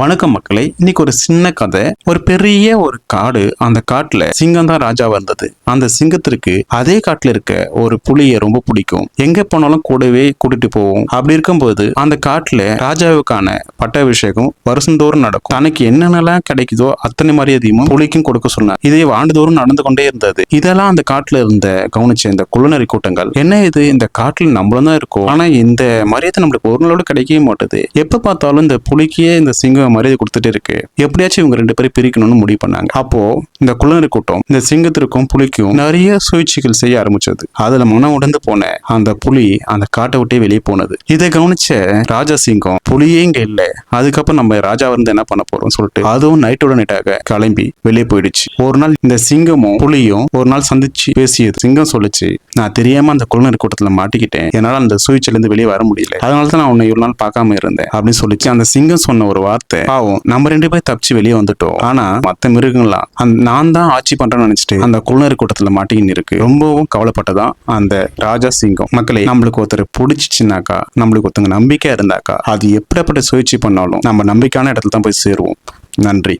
வணக்கம் மக்களே இன்னைக்கு ஒரு சின்ன கதை. ஒரு பெரிய ஒரு காடு அந்த காட்டுல சிங்கம் தான் ராஜாவா இருந்தது அந்த சிங்கத்திற்கு அதே காட்டுல இருக்க ஒரு புலியை ரொம்ப பிடிக்கும். எங்க போனாலும் கூடவே கூட்டிட்டு போவோம். அப்படி இருக்கும்போது அந்த காட்டுல ராஜாவுக்கான பட்டாபிஷேகம் வருஷந்தோறும் நடக்கும். தனக்கு என்னென்னலாம் கிடைக்குதோ அத்தனை மரியாதையும் புலிக்கும் கொடுக்க சொன்னார். இதே ஆண்டுதோறும் நடந்து கொண்டே இருந்தது. இதெல்லாம் அந்த காட்டுல இருந்த கவனிச்ச இந்த குழுநறி கூட்டங்கள். என்ன இது? இந்த காட்டுல நம்மளும் தான் இருக்கும். ஆனா இந்த மரியாதை நம்மளுக்கு ஒரு நாளோட கிடைக்கவே மாட்டுது. எப்ப பார்த்தாலும் இந்த புலிக்கே இந்த சிங்கம் மரியாதை கொடுத்துட்டே இருக்கு. எப்படியாச்சும் இவங்க ரெண்டு பேரும் பிரிக்கணும்னு முடிவு பண்ணாங்க. அப்போ இந்த குள்ளநரி கூட்டம் இந்த சிங்கத்திற்கும் புலிக்கும் நிறைய சுழற்சிகள் செய்ய ஆரம்பிச்சது. அதுல மனம் உடந்து போன அந்த புலி அந்த காட்டை விட்டே வெளியே போனது. இதை கவனிச்ச ராஜா சிங்கம் புலியே இங்க இல்ல. அதுக்கப்புறம் நம்ம ராஜா வந்து என்ன பண்ண போறோம் சொல்லிட்டு அதுவும் நைட்டோட நைட்டாக கிளம்பி வெளியே போயிடுச்சு. ஒரு நாள் இந்த சிங்கமும் புலியும் ஒரு நாள் சந்திச்சு பேசியது. சிங்கம் சொல்லுச்சு நான் தெரியாம அந்த குள்ளநரி கூட்டத்துல மாட்டிக்கிட்டேன். என்னால அந்த சுவிட்சில இருந்து வெளியே வர முடியல. அதனால தான் நான் உன்னை இவ்வளவு நாள் பார்க்காம இருந்தேன். அப்படின்னு சொல்லிச்சு. அந்த சிங்கம் சொன்ன ஒரு வார்த்தை பாவம் நம்ம ரெண்டு பேரும் தப்பிச்சு வெளியே வந்துட்டோம். ஆனா மத்த மிருகங்களாம் நான் தான் ஆட்சி பண்றேன்னு நினைச்சிட்டு அந்த குள்ளநரி கூட்டத்துல மாட்டிக்கின்னு இருக்கு. ரொம்பவும் கவலைப்பட்டதான் அந்த ராஜா சிங்கம். மக்களை நம்மளுக்கு ஒருத்தர் பிடிச்சிச்சுனாக்கா நம்மளுக்கு ஒருத்தங்க நம்பிக்கையா இருந்தாக்கா அது எப்படிப்பட்ட சுயற்சி பண்ணாலும் நம்ம நம்பிக்கையான இடத்துல தான் போய் சேருவோம். நன்றி.